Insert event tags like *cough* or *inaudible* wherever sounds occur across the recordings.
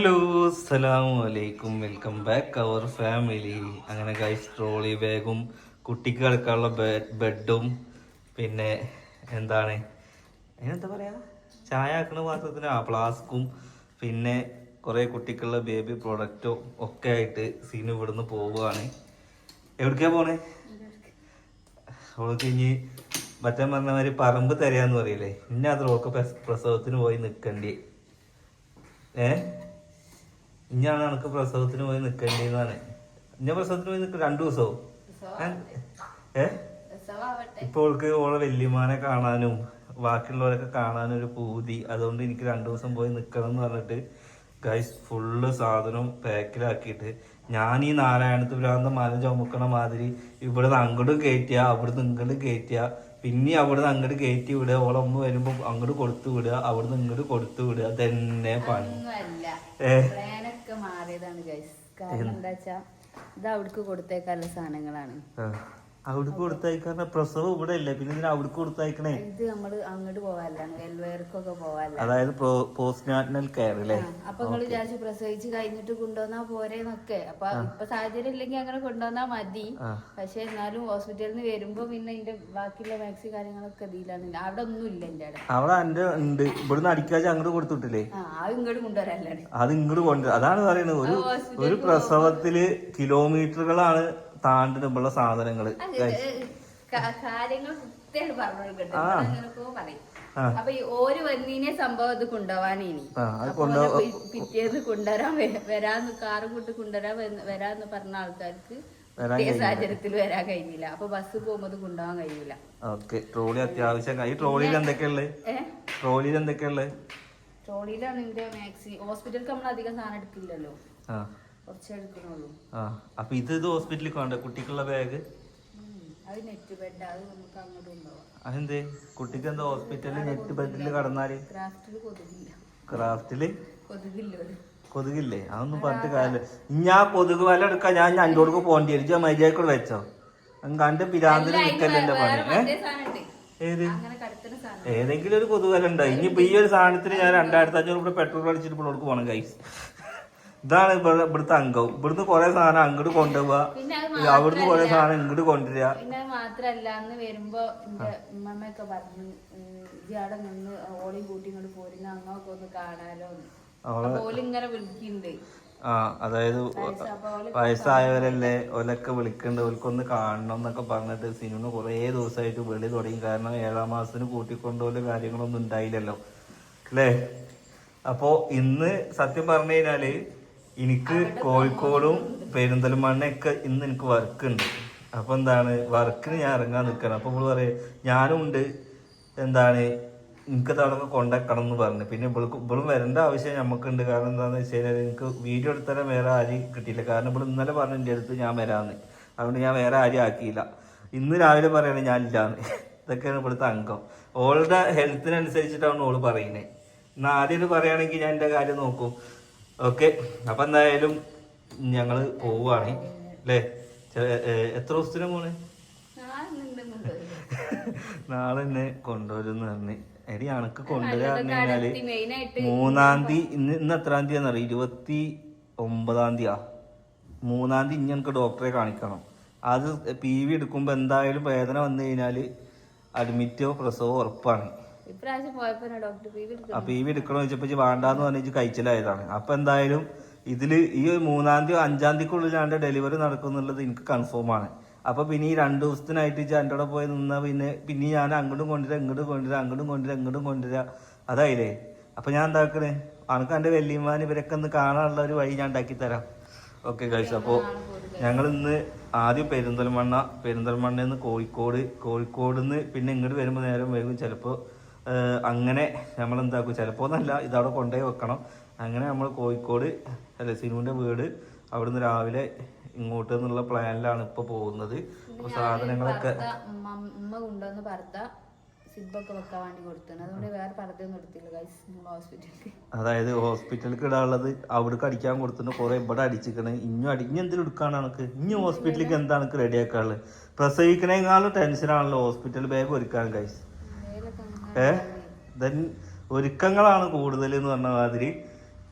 Hello അസ്സലാമു അലൈക്കും welcome back അവർ ഫാമിലി അങ്ങനെ ഗൈസ് ട്രോളി ബാഗും കുട്ടിക്ക് കിടക്കാനുള്ള ബെഡും പിന്നെ എന്താണ്? അതിനെന്താ പറയാ? ചായ ആക്കുന്ന പാത്രത്തിന് ആ ഫ്ലാസ്കും പിന്നെ കുറേ കുട്ടിക്കുള്ള ബേബി പ്രൊഡക്റ്റും ഒക്കെ ആയിട്ട് സീന് ഇവിടുന്ന് പോവുകയാണ്. എവിടേക്കാണ് പോണേ? അവൾക്ക് ഇനി മറ്റേ പറഞ്ഞ മാതിരി പറമ്പ് തരാന്ന് പറയില്ലേ? ഇന്ന അത് ഓൾക്ക് പ്രസവത്തിന് പോയി നിൽക്കണ്ടി ഏ? ഇഞ്ഞാണ് എനിക്ക് പ്രസവത്തിന് പോയി നിൽക്കേണ്ടതെന്നാണ് ഞാൻ പ്രസവത്തിന് പോയി നിക്ക രണ്ടു ദിവസവും. ഏ? ഇപ്പൊ അവൾക്ക് ഓളെ വല്യമാനെ കാണാനും ബാക്കിയുള്ളവരൊക്കെ കാണാനും ഒരു പൂതി. അതുകൊണ്ട് എനിക്ക് രണ്ടു ദിവസം പോയി നിൽക്കണം എന്ന് പറഞ്ഞിട്ട് ഗൈസ് ഫുള്ള് സാധനം പാക്കിലാക്കിയിട്ട് ഞാൻ ഈ നാരായണത്ത് ഭ്രാന്തം മല ചുമക്കണ മാതിരി ഇവിടുന്ന് അങ്ങോട്ട് കയറ്റുക അവിടുന്ന് ഇങ്ങോട്ട് കയറ്റുക പിന്നെ അവിടുന്ന് അങ്ങോട്ട് കയറ്റി വിടുക ഓളെ ഒന്ന് വരുമ്പോ അങ്ങോട്ട് കൊടുത്തു വിടുക അവിടുന്ന് ഇങ്ങോട്ട് കൊടുത്തു വിടുക. തന്നെ പണി. ഏഹ് മാറിയതാണ് ഗൈസ് കാരണം എന്താ? വെച്ചാ ഇത് അവിടേക്ക് കൊടുത്തേക്കാനുള്ള സാധനങ്ങളാണ്. അവിടേക്ക് കൊടുത്തയക്കാറ പ്രസവം ഇവിടെ ഇല്ല പിന്നെ ഇതിന് അവിടെ കൊടുത്തയക്കണേ? ഇത് നമ്മൾ അങ്ങോട്ട് പോകാനാണ് വെൽവെയർക്കൊക്കെ പോകാനല്ല. അതായത് പോസ്റ്റ് നാഷണൽ കെയർ അല്ലേ? അപ്പൊ നിങ്ങൾ വിചാരിച്ചു പ്രസവിച്ച് കഴിഞ്ഞിട്ട് കൊണ്ടുവന്നാ പോരെന്നൊക്കെ. അപ്പൊ ഇപ്പൊ സാഹചര്യം ഇല്ലെങ്കിൽ അങ്ങനെ കൊണ്ടുവന്നാ മതി. പക്ഷെ എന്നാലും ഹോസ്പിറ്റലിൽ നിന്ന് വരുമ്പോ പിന്നെ ഇതിന്റെ ബാക്കിയുള്ള മാക്സി കാര്യങ്ങളൊക്കെ ഇതിലാണ്. അവിടെ ഒന്നും ഇല്ല എന്റെ അവിടെ. അവിടെ എന്റെ ഉണ്ട്. ഇവിടുന്ന് അടിക്കാതെ അങ്ങോട്ട് കൊടുത്തിട്ടില്ലേ? അത് ഇങ്ങോട്ട് കൊണ്ടുവരാനാണ് അത് ഇങ്ങോട്ട് കൊണ്ട് അതാണ് പറയുന്നത്. ഒരു ഒരു പ്രസവത്തിൽ കിലോമീറ്ററുകളാണ് താണ്ടിനുള്ള സാധനങ്ങൾ. കാര്യങ്ങൾ. അപ്പൊ ഓര് വന്നീനെ സംഭവം ഇത് പിറ്റേന്ന് കൊണ്ടുവരാൻ വര- വരാന്ന് കാറ് കൊണ്ട് കൊണ്ടുവരാൻ വരാന്ന് പറഞ്ഞ ആൾക്കാർക്ക് സാഹചര്യത്തിൽ വരാൻ കഴിഞ്ഞില്ല അപ്പൊ ബസ് പോകുമ്പോൾ കൊണ്ടുപോകാൻ കഴിയില്ല ഓക്കെ ട്രോളി അത്യാവശ്യം ഈ ട്രോളിയിൽ എന്തൊക്കെയുള്ളത് ട്രോളിയിൽ എന്തൊക്കെയുള്ളത് ട്രോളിയിലാണ് മാക്സി ഹോസ്പിറ്റലിൽ നമ്മൾ അധികം സാധനം എടുക്കില്ലല്ലോ. ആ അപ്പൊ ഇത് ഇത് ഹോസ്പിറ്റലിൽ കൊണ്ട? കുട്ടിക്കുള്ള ബാഗ്? അതെന്തേ? കുട്ടിക്ക് എന്താ ഹോസ്പിറ്റലിൽ നെറ്റ് ബെഡിൽ കടന്നാൽ? ക്രാഫ്റ്റിൽ കൊതുകില്ല. അതൊന്നും പറഞ്ഞിട്ട് കാര്യമില്ല. ഞാൻ കൊതുക് വല എടുക്കാൻ ഞാൻ അഞ്ചോടക്ക് പോകേണ്ടി വരും. ഞാൻ മര്യാദക്കൂടെ വെച്ചോ? കണ്ട് പിരാന്തിന് നിൽക്കല്ലേ പണി ഏത്? ഏതെങ്കിലും ഒരു കൊതുകല ഉണ്ടോ ഇനിയിപ്പോ ഈ ഒരു സാധനത്തിന് ഞാൻ രണ്ടായിരത്തി അഞ്ഞൂറ് രൂപ പെട്രോൾ അടിച്ചിട്ട് ഇപ്പോൾ പോകണം കൈ കൈസ് ഇതാണ് ഇവിടെ ഇവിടുത്തെ അംഗം. ഇവിടുന്ന് കുറെ സാധനം അങ്ങോട്ട് കൊണ്ടുപോവാ. അവിടുന്ന് കുറെ സാധനം ഇങ്ങോട്ട് കൊണ്ടുവരിക. പിന്നെ മാത്രല്ല അന്ന് വരുമ്പോ ഉമ്മമ്മയൊക്കെ പറഞ്ഞു ഇയാടെ നിന്ന് ഓളി കൂട്ടി ഇങ്ങോട്ട് പോരുന്ന. അങ്ങൊക്കെ ഒന്ന് കാണാലോ എന്ന്. അവളെ അപ്പൊ ഓൽ ഇങ്ങനെ വിളിക്കുന്നുണ്ട് ആ അതായത് വയസ്സായവരല്ലേ ഓലൊക്കെ വിളിക്കണ്ട്. ഓൽക്കൊന്ന് കാണണം എന്നൊക്കെ പറഞ്ഞിട്ട് സിനിമ കുറേ ദിവസമായിട്ട് വെളി തുടങ്ങി. കാരണം ഏഴാം മാസത്തിന് കൂട്ടിക്കൊണ്ടുപോലും കാര്യങ്ങളൊന്നും ഉണ്ടായില്ലല്ലോ. അല്ലേ? അപ്പോ ഇന്ന് സത്യം പറഞ്ഞു കഴിഞ്ഞാൽ എനിക്ക് കോഴിക്കോടും പെരിന്തൽമണ്ണയൊക്കെ ഇന്ന് എനിക്ക് വർക്ക് ഉണ്ട് അപ്പൊ എന്താണ്? വർക്കിന് ഞാൻ ഇറങ്ങാൻ നിൽക്കണം. അപ്പൊ ഇവൾ പറയും ഞാനും ഉണ്ട്. എന്താണ്? എനിക്ക് തടവ് കൊണ്ടാക്കണം എന്ന് പറഞ്ഞു. പിന്നെ ഇവൾക്ക് ഇവളും വരേണ്ട ആവശ്യം നമുക്കുണ്ട് കാരണം എന്താണെന്ന് വെച്ച് കഴിഞ്ഞാൽ എനിക്ക് വീഡിയോ എടുത്തരാൻ വേറെ ആരെയും കിട്ടിയില്ല. കാരണം ഇവിടെ ഇന്നലെ പറഞ്ഞു എന്റെ അടുത്ത് ഞാൻ വരാന്ന്. അതുകൊണ്ട് ഞാൻ വേറെ ആരെയും ആക്കിയില്ല. ഇന്ന് രാവിലെ പറയണേ ഞാൻ ഇല്ലാന്ന്. ഇതൊക്കെയാണ് ഇവിടുത്തെ അംഗം ഓളുടെ ഹെൽത്തിനനുസരിച്ചിട്ടാണ് ഓൾ പറയുന്നത് എന്നാൽ ആദ്യം പറയുകയാണെങ്കിൽ ഞാൻ എന്റെ കാര്യം നോക്കും. ഓക്കെ. അപ്പം എന്തായാലും ഞങ്ങൾ പോവുകയാണ് അല്ലേ എത്ര ദിവസത്തിന് പോണേ നാളെ എന്നെ കൊണ്ടുവരുമെന്ന് പറഞ്ഞു. എടി അണക്ക് കൊണ്ടുവരാഞ്ഞാൽ മൂന്നാം തീയതി ഇന്ന് ഇന്ന് എത്രാം തീയതി എന്നറിയ ഇരുപത്തി ഒമ്പതാം തീയതിയാ. മൂന്നാം തീയതി ഇനി എനിക്ക് ഡോക്ടറെ കാണിക്കണം. അത് പി വി എടുക്കുമ്പോൾ എന്തായാലും വേദന വന്നു കഴിഞ്ഞാൽ അഡ്മിറ്റോ പ്രസവോ ഉറപ്പാണ്. ഇപ്രാവശ്യം പോയപ്പോ ഡോക്ടർ പി വി ആ ഈ വി എടുക്കണോ ചോദിച്ചപ്പോൾ വേണ്ടാന്ന് പറഞ്ഞിട്ട് കഴിച്ചിലായതാണ്. അപ്പൊ എന്തായാലും ഇതിൽ ഈ ഒരു മൂന്നാം തീയതി അഞ്ചാം തീയതിക്കുള്ളിലാണ്ട് ഡെലിവറി നടക്കുന്നുള്ളത് എനിക്ക് കൺഫേം ആണ്. അപ്പൊ പിന്നെ ഈ രണ്ടു ദിവസത്തിനായിട്ട് എന്റെ കൂടെ പോയി നിന്നാ പിന്നെ പിന്നെ ഞാൻ അങ്ങോട്ടും കൊണ്ടുവരാം ഇങ്ങോട്ടും കൊണ്ടുവരാം അങ്ങോട്ടും കൊണ്ടുവരാം ഇങ്ങോട്ടും കൊണ്ടുവരാം. അതായില്ലേ? അപ്പൊ ഞാൻ എന്താക്കണേ അനക്ക് എന്റെ വല്യമാൻ ഇവരൊക്കെ ഒന്ന് കാണാനുള്ള ഒരു വഴി ഞാൻ ഉണ്ടാക്കി തരാം. ഓക്കെ കഴിച്ചു അപ്പോൾ ഞങ്ങൾ ഇന്ന് ആദ്യം പെരിന്തൽമണ്ണ പെരിന്തൽമണ്ണയിൽ നിന്ന് കോഴിക്കോട് കോഴിക്കോട് നിന്ന് പിന്നെ ഇങ്ങോട്ട് വരുമ്പോൾ നേരം വൈകും. ചിലപ്പോൾ അങ്ങനെ നമ്മൾ എന്താക്കും ചിലപ്പോൾ എന്നല്ല ഇതവിടെ കൊണ്ടുപോയി വെക്കണം. അങ്ങനെ നമ്മൾ കോഴിക്കോട് അല്ല സിനുവിന്റെ വീട് അവിടുന്ന് രാവിലെ ഇങ്ങോട്ട് എന്നുള്ള പ്ലാനിലാണ് ഇപ്പൊ പോകുന്നത്. അപ്പൊ സാധനങ്ങളൊക്കെ ഉമ്മ കൊണ്ടുവന്ന് പർദ്ദ സിബൊക്കെ വെക്കാൻ വേണ്ടി അതുകൊണ്ട് വേറെ പർദ്ദയൊന്നും എടുത്തില്ല ഗൈസ് ഹോസ്പിറ്റലിൽ അതായത് ഹോസ്പിറ്റലിലേക്ക് ഇടാനുള്ളത് അവിടേക്ക് അടിക്കാൻ കൊടുത്തിട്ട് കുറെ ഇവിടെ അടിച്ചിരിക്കണേ. ഇഞ്ഞും അടി ഇനി എന്തിനും എടുക്കാണ് എനിക്ക് ഇനി ഹോസ്പിറ്റലിലേക്ക് എന്താണ് എനിക്ക് റെഡി ആക്കാനുള്ളത്? പ്രസവിക്കണേക്കാളും ടെൻഷനാണല്ലോ ഹോസ്പിറ്റൽ ബാഗ് ഒരുക്കാൻ മേലൊക്കെ ഏ? ദെൻ ഒരുക്കങ്ങളാണ് കൂടുതൽ എന്ന് പറഞ്ഞ മാതിരി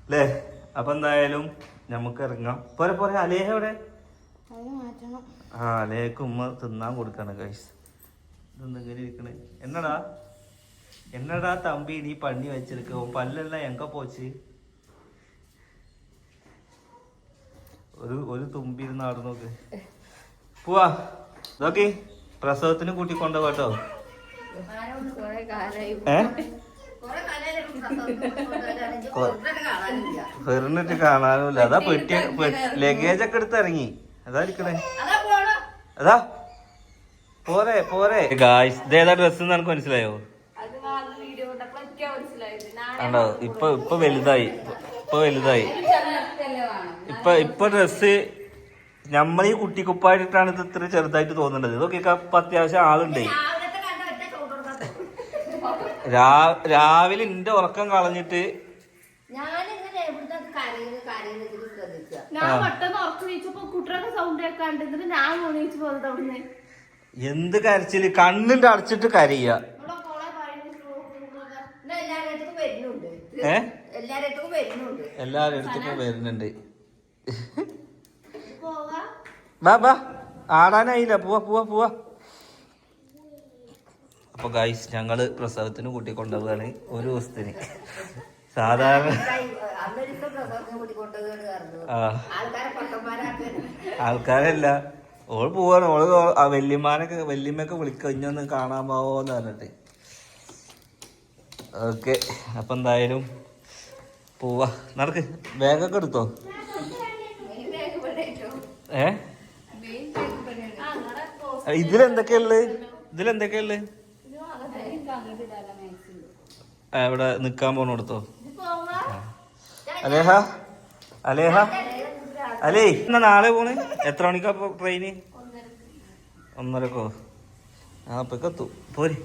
അല്ലേ അപ്പൊ എന്തായാലും നമുക്ക് ഇറങ്ങാം പോരെ പോരെ. അലേഹ എവിടെ? ആ അലേഹക്ക് ഉമ്മ തിന്നാൻ കൊടുക്കാണ് കൈസ് ഇതെന്തെങ്കിലും ഇരിക്കണേ? എന്നടാ? എന്നടാ തമ്പി നീ പണി വെച്ചിരിക്ക പല്ലെല്ലാം എങ്ക പോച്ച്. ഒരു ഒരു തുമ്പി ഇരുന്ന് ആടുന്നോക്ക്. നോക്ക് പോവാ. നോക്കി പ്രസവത്തിന് കൂട്ടി. ഫെറിനിട്ട് കാണാനുമില്ല. അതാ പെട്ടി ലഗേജ് ഒക്കെ എടുത്ത് ഇറങ്ങി. അതാ ഇരിക്കണേ. അതാ പോരെ പോരെ. ഗായ്സ് ഇതേതാ ഡ്രസ് എനിക്ക് മനസ്സിലായോ? കണ്ടപ്പോ എനിക്ക് മനസ്സിലായത്. നാളെ ആണ്ടോ ഇപ്പൊ ഇപ്പൊ വലുതായി. ഇപ്പൊ വലുതായി. ഇപ്പൊ ഇപ്പൊ ഡ്രസ് നമ്മൾ ഈ കുട്ടിക്കുപ്പായിട്ടാണ് ഇത് ഇത്ര ചെറുതായിട്ട് തോന്നുന്നത് ഇതൊക്കെ ഇപ്പൊ അത്യാവശ്യം ആളുണ്ടേ. രാവിലെ എന്റെ ഉറക്കം കളഞ്ഞിട്ട് ഞാൻ പെട്ടെന്ന് ഉറക്കം നീച്ചപ്പോ കുട്ടികളുടെ സൗണ്ട് കേൾക്കാണ്ട് എന്നിട്ട് ഞാൻ മൂന്നീച്ച് പോകുന്നത് അവിടുന്ന്. എന്ത് കരച്ചിൽ? കണ്ണിന്റെ അടച്ചിട്ട് കരയ എല്ലാരടുത്തും വരുന്നുണ്ട്. ബാ ബാ ആടാനായില്ല. പോവാ പോവാ പോവാ. അപ്പൊ ഗായ്സ് ഞങ്ങൾ പ്രസവത്തിന് കൂട്ടി കൊണ്ടുപോവാണ് ഒരു ദിവസത്തിന്. സാധാരണ ആൾക്കാരല്ല. ഓൾ പോവാണ്. ഓൾ ആ വല്യമ്മാനൊക്കെ വല്യമ്മയൊക്കെ വിളിക്ക ഇഞ്ഞൊന്ന് കാണാൻ പോവോന്ന് പറഞ്ഞിട്ട്. ഓക്കെ അപ്പൊ എന്തായാലും പോവാ. നടക്ക്. ബാഗൊക്കെ എടുത്തോ? ഏ? ഇതിലെന്തൊക്കെയുള്ളത് ഇതിലെന്തൊക്കെയുള്ളത് ഇവിടെ നിക്കാൻ പോണോടത്തോ അലേഹ അലേഹ. അലേ എന്നാ നാളെ പോണ്? എത്ര മണിക്കാ ട്രെയിന് ഒന്നരക്കോ? ആ അപ്പൊ എത്തു. പോര്.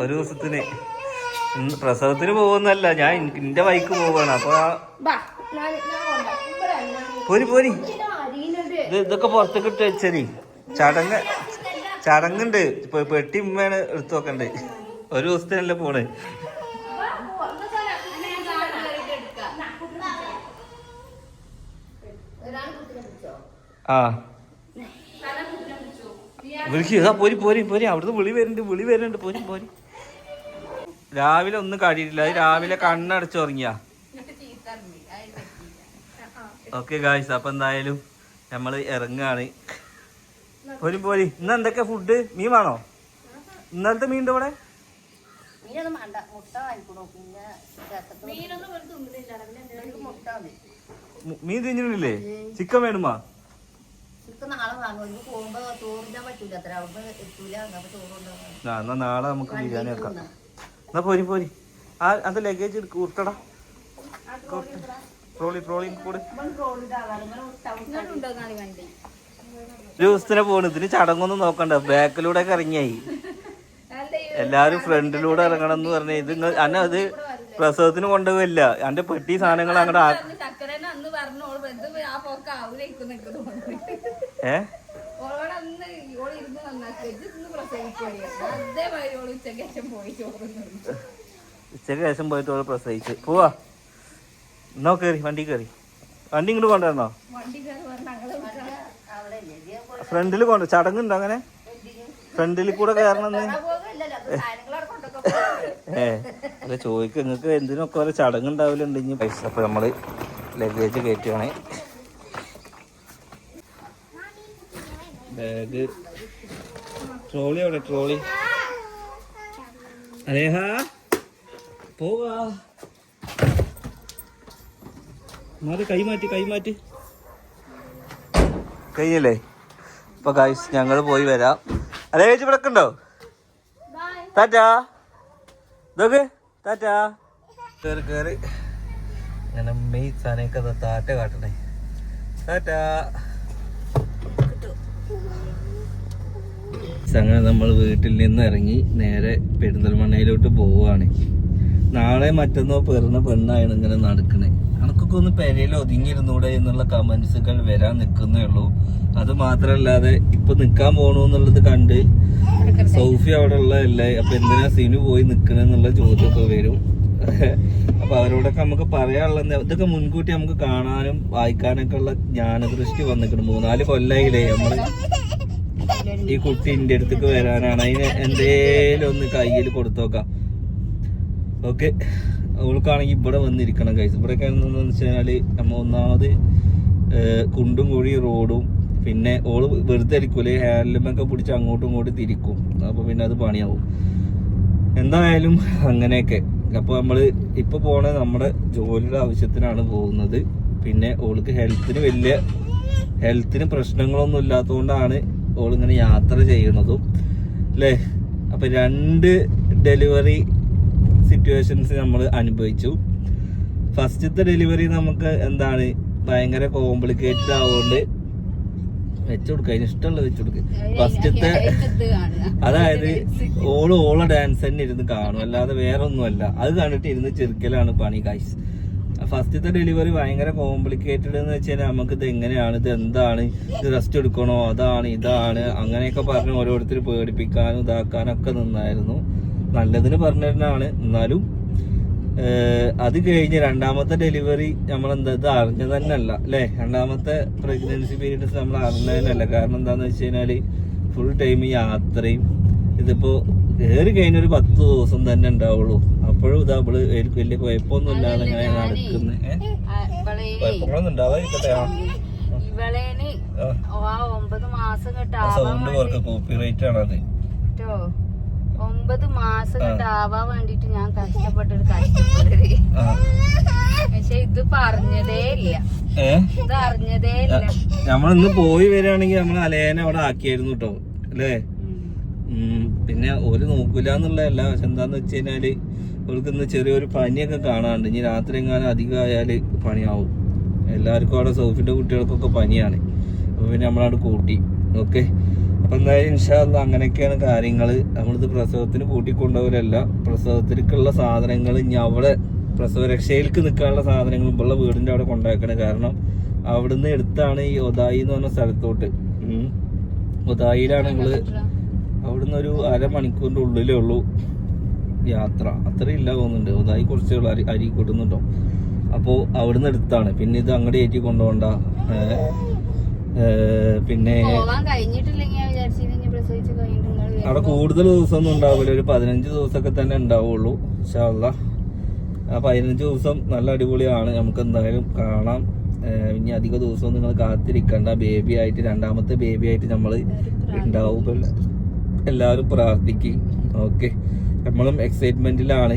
ഒരു ദിവസത്തിന്. പ്രസവത്തിന് പോകുന്നല്ല ഞാൻ എന്റെ ബൈക്ക് പോവാണ്. അപ്പൊ പോരി പോരി. ഇത് ഇതൊക്കെ പുറത്തേക്ക് ഇട്ട് വെച്ചരി. ചടങ്ങ്. ചടങ്ങുണ്ട്. ഇപ്പൊ പെട്ടി ഉമ്മയാണ് എടുത്തു വെക്കണ്ടേ. ഒരു ദിവസത്തിനല്ലേ പോണ്. ആ. വിളിക്ക് ആ പോരി പോരി പോരി. അവിടുന്ന് വിളി വരുന്നുണ്ട് വിളി വരുന്നുണ്ട്. പോരി പോരി. രാവിലെ ഒന്നും കഴിയില്ല അത് രാവിലെ കണ്ണടച്ചുറങ്ങിയാ ഓക്കെ ഗായ്സ് അപ്പൊ എന്തായാലും നമ്മൾ ഇറങ്ങാണ്. പോരി പോരി ഇന്ന് എന്തൊക്കെ ഫുഡ് മീൻ വേണോ? ഇന്നലത്തെ മീൻ ഇവിടെ? ഒരു ഒരു മീൻ? തിന്നിട്ടില്ലേ? ചിക്കൻ വേണമാ? എന്നാ നാളെ നമുക്ക് ബിരിയാണി വെക്കാം. എന്നാ പോരി പോരി. ആ അത് ലഗേജ് എടുക്കും ഉരുട്ടടാ. ട്രോളി ട്രോളി കൂടെ. ദിവസത്തിനെ പോണ്. ഇതിന് ചടങ്ങൊന്നും നോക്കണ്ട. ബാക്കിലൂടെ ഒക്കെ ഇറങ്ങിയായി. എല്ലാരും ഫ്രണ്ടിലൂടെ ഇറങ്ങണം എന്ന് പറഞ്ഞ ഇത് അന്നെ അത് പ്രസവത്തിന് കൊണ്ടുപോയില്ല. എന്റെ പെട്ടി സാധനങ്ങൾ അങ്ങോട്ട് ഏ? ഉച്ചയ്ക്ക് ശേഷം പോയിട്ട് ഓൾ പ്രസവിച്ച്. പോവാ. എന്നാ കേറി വണ്ടി കേറി. വണ്ടി ഇങ്ങോട്ട് കൊണ്ടുവരണോ? വണ്ടി കയറി പറഞ്ഞ ഞങ്ങൾ അവിടെ ഇല്ലേ ഇതിയെ പോയി ഫ്രണ്ടിൽ കൊണ്ട് ചടങ്ങുണ്ടോ അങ്ങനെ? ഫ്രണ്ടിൽ കൂടെ കയറണമെന്ന്? ഏ അല്ല ചോദിക്ക നിങ്ങൾക്ക് എന്തിനൊക്കെ ഒരു ചടങ്ങുണ്ടാവില്ലുണ്ട് ഇനി? പൈസ അപ്പൊ നമ്മൾ ലഗേജ് കയറ്റുകയാണേ ബാഗ് ട്രോളി അവിടെ ട്രോളി അലേഹ പോവാ. മാറി കൈമാറ്റി കൈമാറ്റി കൈ മാറ്റി. കഴിഞ്ഞല്ലേ ഇപ്പൊ ഗൈസ് ഞങ്ങൾ പോയി വരാം. അതേ ചേച്ചി ഇവിടെ താറ്റാ ഇതൊക്കെ ടാറ്റാ. കേറി കേറി. അങ്ങനെ മെയ് സാധനമൊക്കെ താറ്റ കാട്ടണേ. ടാറ്റാ. അങ്ങനെ നമ്മൾ വീട്ടിൽ നിന്ന് ഇറങ്ങി നേരെ പെരിന്തൽമണ്ണയിലോട്ട് പോവുകയാണ് നാളെ മറ്റന്നോ പെറുന്ന പെണ്ണാണ് ഇങ്ങനെ നടക്കണേ. അവർക്കൊക്കെ ഒന്ന് പെരയിൽ ഒതുങ്ങിയിരുന്നൂടെ എന്നുള്ള കമന്റ്സുകൾ വരാൻ നിൽക്കുന്നേ ഉള്ളൂ. അത് മാത്രല്ലാതെ ഇപ്പൊ നിൽക്കാൻ പോണു എന്നുള്ളത് കണ്ട് സൗഫി അവിടെ ഉള്ളതല്ലേ അപ്പൊ എന്തിനാ സിനു പോയി നിൽക്കണെന്നുള്ള ചോദ്യമൊക്കെ വരും. *laughs* അപ്പൊ അവരോടൊക്കെ നമുക്ക് പറയാനുള്ള ഇതൊക്കെ മുൻകൂട്ടി നമുക്ക് കാണാനും വായിക്കാനൊക്കെ ഉള്ള ജ്ഞാനദൃഷ്ടി വന്നിട്ടുണ്ട്. മൂന്നാൽ കൊല്ലായില്ലേ നമ്മൾ? ഈ കുട്ടി ഇന്റെ അടുത്തേക്ക് വരാനാണ്. അതിന് എന്തേലും ഒന്ന് കയ്യിൽ കൊടുത്തോക്കാം. ഓക്കെ. അവൾക്കാണെങ്കിൽ ഇവിടെ വന്നിരിക്കണം കൈസ് ഇവിടെ വെച്ച് കഴിഞ്ഞാൽ നമ്മൾ ഒന്നാമത് കുണ്ടും കുഴി റോഡും പിന്നെ ഓൾ വെറുതെ ഇരിക്കൂലേ ഹാൻഡിലുമൊക്കെ പിടിച്ച് അങ്ങോട്ടും ഇങ്ങോട്ടും തിരിക്കും. അപ്പോൾ പിന്നെ അത് പണിയാവും. എന്തായാലും അങ്ങനെയൊക്കെ. അപ്പോൾ നമ്മൾ ഇപ്പൊ പോണ നമ്മുടെ ജോലിയുടെ ആവശ്യത്തിനാണ് പോകുന്നത്. പിന്നെ ഓൾക്ക് ഹെൽത്തിന് വലിയ ഹെൽത്തിന് പ്രശ്നങ്ങളൊന്നും ഇല്ലാത്തതുകൊണ്ടാണ് ഓളിങ്ങനെ യാത്ര ചെയ്യുന്നതും. അല്ലേ അപ്പൊ രണ്ട് ഡെലിവറി സിറ്റുവേഷൻസ് നമ്മൾ അനുഭവിച്ചു. ഫസ്റ്റത്തെ ഡെലിവറി നമുക്ക് എന്താണ്? ഭയങ്കര കോംപ്ലിക്കേറ്റഡ് ആവുകൊണ്ട് വെച്ചു കൊടുക്കുക അതിന് ഇഷ്ടമുള്ള വെച്ചു കൊടുക്കുക ഫസ്റ്റത്തെ അതായത് *laughs* ഓൾ ഓള ഡാൻസ് തന്നെ ഇരുന്ന് കാണും. അല്ലാതെ വേറെ ഒന്നുമല്ല അത് കണ്ടിട്ട് ഇരുന്ന് ചെറുക്കലാണ് പണി കാശ് ഫസ്റ്റത്തെ ഡെലിവറി ഭയങ്കര കോംപ്ലിക്കേറ്റഡ് എന്ന് വെച്ചാൽ നമുക്ക് ഇത് എങ്ങനെയാണ്? ഇത് എന്താണ്? ഇത് റെസ്റ്റ് എടുക്കണോ? അതാണ് ഇതാണ്. അങ്ങനെയൊക്കെ പറഞ്ഞ് ഓരോരുത്തർ പേടിപ്പിക്കാനും ഇതാക്കാനും ഒക്കെ നിന്നായിരുന്നു. നല്ലതിന് പറഞ്ഞിട്ടാണ് എന്നാലും അത് കഴിഞ്ഞ് രണ്ടാമത്തെ ഡെലിവറി നമ്മൾ എന്താ ഇത് അറിഞ്ഞത് തന്നെ അല്ല? അല്ലേ രണ്ടാമത്തെ പ്രഗ്നൻസി പീരീഡ്സ് നമ്മൾ അറിഞ്ഞതന്നെയല്ല. കാരണം എന്താന്ന് വെച്ച് കഴിഞ്ഞാൽ ഫുൾ ടൈം യാത്രയും ഇതിപ്പോ കയറി കഴിഞ്ഞ ഒരു പത്ത് ദിവസം തന്നെ ഉണ്ടാവുള്ളൂ. അപ്പോഴും ഇത് അവൾ വലിയ കുഴപ്പമൊന്നും ഇല്ലാതെ ഇങ്ങനെ നടക്കുന്നത് കുഴപ്പങ്ങളൊന്നും ഉണ്ടാവാതിരിക്കട്ടെ. കേട്ട് സൗണ്ട് കോപ്പി റേറ്റ് ആണത്. വേണ്ടിട്ടോ ഒമ്പത് മാസം ഉണ്ടാവാൻ വേണ്ടിട്ട് ഞാൻ കഷ്ടപ്പെട്ടൊരു കഷ്ടപ്പെടൽ ആ. പക്ഷെ ഇത് പറഞ്ഞതേ ഇല്ല. ഇത് അറിഞ്ഞതേ ഇല്ല. നമ്മളിന്ന് പോയി വരികയാണെങ്കിൽ നമ്മൾ അലേനെ അവിടെ ആക്കിയായിരുന്നു കേട്ടോ അല്ലേ? പിന്നെ ഒരു നോക്കൂല എന്നുള്ളതല്ല. പക്ഷെ എന്താന്ന് വെച്ച് കഴിഞ്ഞാൽ അവർക്ക് ഇന്ന് ചെറിയൊരു പനിയൊക്കെ കാണാണ്ട് ഇനി രാത്രി എങ്ങാനും അധികം ആയാൽ പണിയാവും. എല്ലാവർക്കും അവിടെ സോഫിന്റെ കുട്ടികൾക്കൊക്കെ പനിയാണ്. അപ്പൊ പിന്നെ നമ്മളവിടെ കൂട്ടി. ഓക്കെ? അപ്പൊ എന്തായാലും ഇൻഷാല്ല അങ്ങനെയൊക്കെയാണ് കാര്യങ്ങൾ നമ്മളിത് പ്രസവത്തിന് കൂട്ടിക്കൊണ്ടുപോകലല്ല. പ്രസവത്തിലേക്കുള്ള സാധനങ്ങൾ ഇനി അവിടെ പ്രസവ രക്ഷയിലേക്ക് നിൽക്കാനുള്ള സാധനങ്ങൾ ഇപ്പോഴുള്ള വീടിന്റെ അവിടെ കൊണ്ടാക്കണേ കാരണം അവിടുന്ന് എടുത്താണ് ഈ ഒതായി എന്ന് പറഞ്ഞ സ്ഥലത്തോട്ട്. ഒതായിലാണ് നമ്മൾ അവിടുന്ന് ഒരു അരമണിക്കൂറിന്റെ ഉള്ളിലേ ഉള്ളൂ യാത്ര. അത്രയില്ല പോകുന്നുണ്ട് ഒതായി കുറച്ചേ ഉള്ളൂ. അരി അരി കൂട്ടുന്നുണ്ടോ? അപ്പോൾ അവിടുന്ന് എടുത്താണ്. പിന്നെ ഇത് അങ്ങോട്ട് ഏറ്റി കൊണ്ടുപോകണ്ട. പിന്നെ കഴിഞ്ഞിട്ടില്ലെങ്കിൽ ഞാൻ വിചാരിച്ചിരുന്നെങ്കിൽ പ്രസവിച്ച് കഴിഞ്ഞിട്ട് നിങ്ങൾ അവിടെ കൂടുതൽ ദിവസമൊന്നും ഉണ്ടാവില്ല. ഒരു പതിനഞ്ച് ദിവസമൊക്കെ തന്നെ ഉണ്ടാവുള്ളൂ ഇൻഷാല്ലാ ആ പതിനഞ്ച് ദിവസം നല്ല അടിപൊളിയാണ്. നമുക്ക് എന്തായാലും കാണാം. ഇനി അധിക ദിവസം നിങ്ങൾ കാത്തിരിക്കണ്ട. ബേബി ആയിട്ട് രണ്ടാമത്തെ ബേബി ആയിട്ട് നമ്മൾ ഉണ്ടാവും. എല്ലാവരും പ്രാർത്ഥിക്കും. ഓക്കെ നമ്മളും എക്സൈറ്റ്മെന്റിലാണ്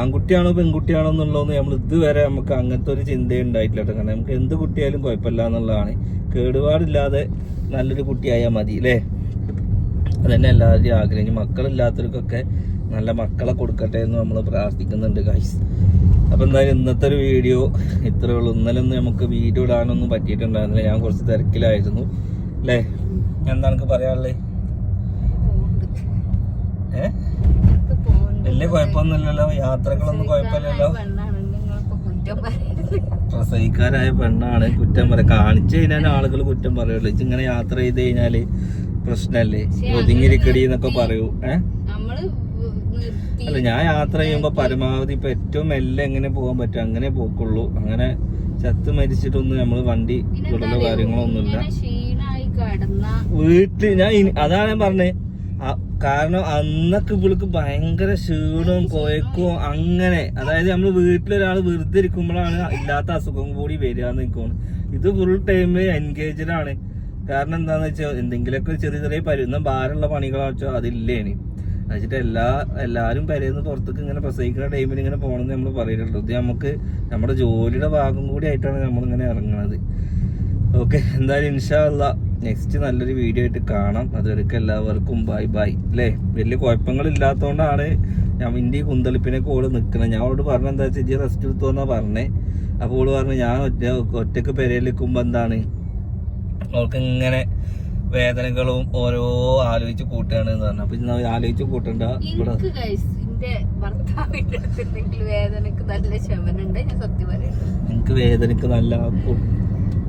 ആൺകുട്ടിയാണോ പെൺകുട്ടിയാണോ എന്നുള്ളതെന്ന് നമ്മൾ ഇതുവരെ നമുക്ക് അങ്ങനത്തെ ഒരു ചിന്ത ഉണ്ടായിട്ടില്ല കേട്ടോ. കാരണം നമുക്ക് എന്ത് കുട്ടിയായാലും കുഴപ്പമില്ല എന്നുള്ളതാണ്. കേടുപാടില്ലാതെ നല്ലൊരു കുട്ടിയായാൽ മതി അല്ലേ? അതന്നെ എല്ലാവരുടെയും ആഗ്രഹം. ഇനി മക്കളില്ലാത്തവർക്കൊക്കെ നല്ല മക്കളെ കൊടുക്കട്ടെ എന്ന് നമ്മൾ പ്രാർത്ഥിക്കുന്നുണ്ട് ഗൈസ് അപ്പോൾ എന്തായാലും ഇന്നത്തെ ഒരു വീഡിയോ ഇത്രേ ഉള്ളൂ. ഇന്നലെ ഒന്നും നമുക്ക് വീഡിയോ ഇടാനൊന്നും പറ്റിയിട്ടുണ്ടായിരുന്നില്ല. ഞാൻ കുറച്ച് തിരക്കിലായിരുന്നു. അല്ലേ? എന്താണ് എനിക്ക് പറയാനുള്ളത് ഏ? വലിയ കുഴപ്പമൊന്നുമില്ലല്ലോ. യാത്രകളൊന്നും കുഴപ്പമില്ലല്ലോ. പ്രസവിക്കാരായ പെണ്ണാണ് കുറ്റം പറയാം. കാണിച്ചു കഴിഞ്ഞാൽ ആളുകൾ കുറ്റം പറയുള്ളൂ. ഇങ്ങനെ യാത്ര ചെയ്ത് കഴിഞ്ഞാൽ പ്രശ്നല്ലേ? ഒതുങ്ങിരിക്കടി എന്നൊക്കെ പറയൂ. ഏഹ് അല്ല ഞാൻ യാത്ര ചെയ്യുമ്പോ പരമാവധി ഇപ്പൊ ഏറ്റവും മെല്ലെ എങ്ങനെ പോകാൻ പറ്റും അങ്ങനെ പോക്കുള്ളൂ. അങ്ങനെ ചത്ത് മരിച്ചിട്ടൊന്നും നമ്മൾ വണ്ടി വിടലോ കാര്യങ്ങളൊന്നുമില്ല. വീട്ടിൽ ഞാൻ അതാണ് ഞാൻ പറഞ്ഞേ. കാരണം അന്നൊക്കെ ഇവൾക്ക് ഭയങ്കര ക്ഷീണവും കൊയക്കും അങ്ങനെ. അതായത് നമ്മൾ വീട്ടിലൊരാൾ വെറുതെ ഇരിക്കുമ്പോഴാണ് ഇല്ലാത്ത അസുഖം കൂടി വരിക എന്ന് നിൽക്കുന്നു ഇത് ഫുൾ ടൈം എൻഗേജഡ് ആണ്. കാരണം എന്താന്ന് വെച്ചാൽ എന്തെങ്കിലുമൊക്കെ ചെറിയ ചെറിയ പരുന്ന ഭാരമുള്ള പണികളാണെന്ന് വെച്ചാൽ ഇനി. വെച്ചിട്ട് എല്ലാ എല്ലാവരും പെരേന്ന് പുറത്തേക്ക് ഇങ്ങനെ പ്രസവിക്കുന്ന ടൈമിൽ ഇങ്ങനെ പോകണമെന്ന് നമ്മൾ പറയുന്നുള്ളൂ ഇത് നമുക്ക് നമ്മുടെ ജോലിയുടെ ഭാഗം കൂടി ആയിട്ടാണ് നമ്മളിങ്ങനെ ഇറങ്ങുന്നത് ഓക്കെ എന്തായാലും ഇൻഷാല്ല നെക്സ്റ്റ് നല്ലൊരു വീഡിയോ ആയിട്ട് കാണാം. അതുവരെക്ക് എല്ലാവർക്കും ബൈ ബൈ അല്ലേ വലിയ കുഴപ്പങ്ങളില്ലാത്തതുകൊണ്ടാണ് ഞാൻ ഇന്ത്യ കുന്തളിപ്പിനെ കൂടെ നിൽക്കുന്നത് ഞാൻ അവളോട് പറഞ്ഞ എന്താ വെച്ചാൽ ഇജ്ജ് റെസ്റ്റ് എടുത്തോന്നാ പറഞ്ഞേ. അപ്പോൾ ഓൾ പറഞ്ഞു ഞാൻ ഒറ്റ ഒറ്റയ്ക്ക് പെരയിൽ നിൽക്കുമ്പോൾ എന്താണ്? അവൾക്ക് ഇങ്ങനെ വേദനകളും ഓരോ ആലോചിച്ച് കൂട്ടുകയാണ് എന്ന് പറഞ്ഞു. അപ്പൊ ഇന്ന് ആലോചിച്ച് കൂട്ടണ്ട. ഇവിടെ വേദനക്ക് നല്ല ശമനുണ്ട് ഞാൻ സത്യം പറയുന്നത് എനിക്ക് വേദനക്ക് നല്ല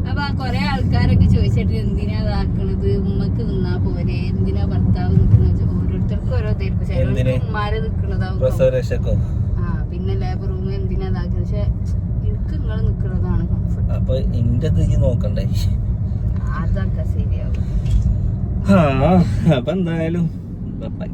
അപ്പൊ കൊറേ ആൾക്കാരൊക്കെ ചോദിച്ചിട്ട് എന്തിനാ ഇതാക്കണത് ഉമ്മക്ക് നിന്നാ പോരെ? എന്തിനാ ഭർത്താവ് നിക്കുന്നത് ഓരോരുത്തർക്കും ഓരോ തീർപ്പ് ഉമ്മാര് നിക്കണതാവും. ആ പിന്നെ ലേബർ റൂം എന്തിനാ ഇതാക്കുന്നത് പക്ഷെ എനിക്ക് നിങ്ങൾ നിക്കണതാണ് കംഫർട്ട് അപ്പൊ എന്റെ നോക്കണ്ടേ? അതൊക്കെ ശരിയാവും അപ്പൊ എന്തായാലും ബൈ